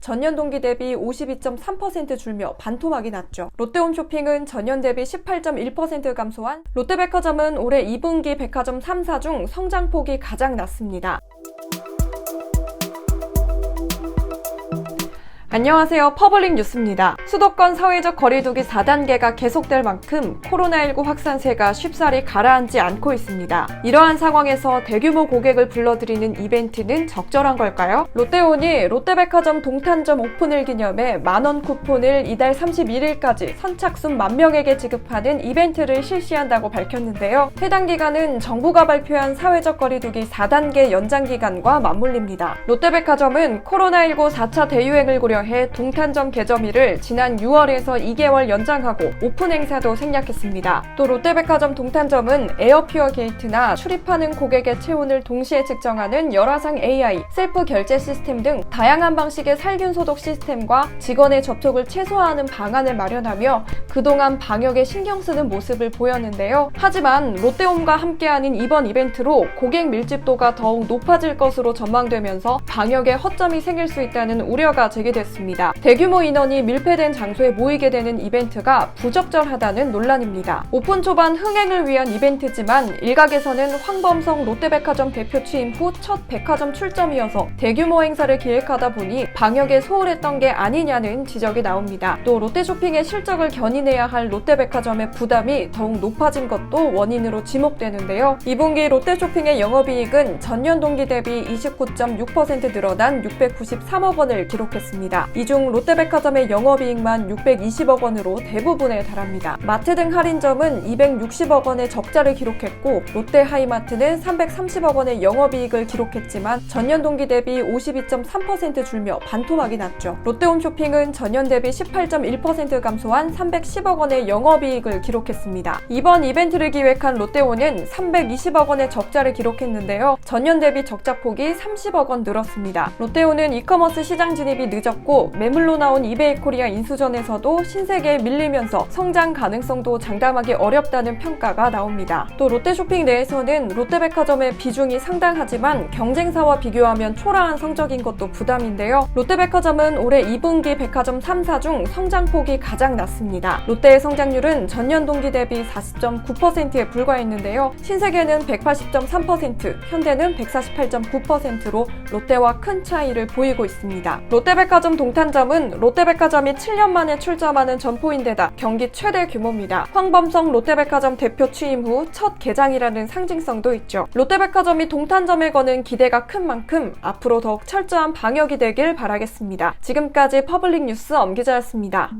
전년 동기 대비 52.3% 줄며 반토막이 났죠. 롯데홈쇼핑은 전년 대비 18.1% 감소한 롯데백화점은 올해 2분기 백화점 3사 중 성장폭이 가장 낮습니다. 안녕하세요. 퍼블릭 뉴스입니다. 수도권 사회적 거리두기 4단계가 계속될 만큼 코로나19 확산세가 쉽사리 가라앉지 않고 있습니다. 이러한 상황에서 대규모 고객을 불러들이는 이벤트는 적절한 걸까요? 롯데온이 롯데백화점 동탄점 오픈을 기념해 만원 쿠폰을 이달 31일까지 선착순 만 명에게 지급하는 이벤트를 실시한다고 밝혔는데요. 해당 기간은 정부가 발표한 사회적 거리두기 4단계 연장 기간과 맞물립니다. 롯데백화점은 코로나19 4차 대유행을 고려 해 동탄점 개점일을 지난 6월에서 2개월 연장하고 오픈 행사도 생략했습니다. 또 롯데백화점 동탄점은 에어퓨어 게이트나 출입하는 고객의 체온을 동시에 측정하는 열화상 AI, 셀프 결제 시스템 등 다양한 방식의 살균 소독 시스템과 직원의 접촉을 최소화하는 방안을 마련하며 그동안 방역에 신경 쓰는 모습을 보였는데요. 하지만 롯데홈과 함께하는 이번 이벤트로 고객 밀집도가 더욱 높아질 것으로 전망되면서 방역에 허점이 생길 수 있다는 우려가 제기됐습니다. 대규모 인원이 밀폐된 장소에 모이게 되는 이벤트가 부적절하다는 논란입니다. 오픈 초반 흥행을 위한 이벤트지만 일각에서는 황범성 롯데백화점 대표 취임 후 첫 백화점 출점이어서 대규모 행사를 기획하다 보니 방역에 소홀했던 게 아니냐는 지적이 나옵니다. 또 롯데쇼핑의 실적을 견인해야 할 롯데백화점의 부담이 더욱 높아진 것도 원인으로 지목되는데요. 2분기 롯데쇼핑의 영업이익은 전년 동기 대비 29.6% 늘어난 693억 원을 기록했습니다. 이 중 롯데백화점의 영업이익만 620억 원으로 대부분에 달합니다. 마트 등 할인점은 260억 원의 적자를 기록했고 롯데하이마트는 330억 원의 영업이익을 기록했지만 전년 동기 대비 52.3% 줄며 반토막이 났죠. 롯데홈쇼핑은 전년 대비 18.1% 감소한 310억 원의 영업이익을 기록했습니다. 이번 이벤트를 기획한 롯데온은 320억 원의 적자를 기록했는데요. 전년 대비 적자폭이 30억 원 늘었습니다. 롯데온은 이커머스 시장 진입이 늦었 고 매물로 나온 이베이 코리아 인수전에서도 신세계에 밀리면서 성장 가능성도 장담하기 어렵다는 평가가 나옵니다. 또 롯데쇼핑 내에서는 롯데백화점의 비중이 상당하지만 경쟁사와 비교하면 초라한 성적인 것도 부담인데요. 롯데백화점은 올해 2분기 백화점 3사 중 성장폭이 가장 낮습니다. 롯데의 성장률은 전년 동기 대비 40.9%에 불과했는데요. 신세계는 180.3%, 현대는 148.9%로 롯데와 큰 차이를 보이고 있습니다. 롯데백화점 동탄점은 롯데백화점이 7년 만에 출점하는 점포인데다 경기 최대 규모입니다. 황범성 롯데백화점 대표 취임 후 첫 개장이라는 상징성도 있죠. 롯데백화점이 동탄점에 거는 기대가 큰 만큼 앞으로 더욱 철저한 방역이 되길 바라겠습니다. 지금까지 퍼블릭 뉴스 엄기자였습니다.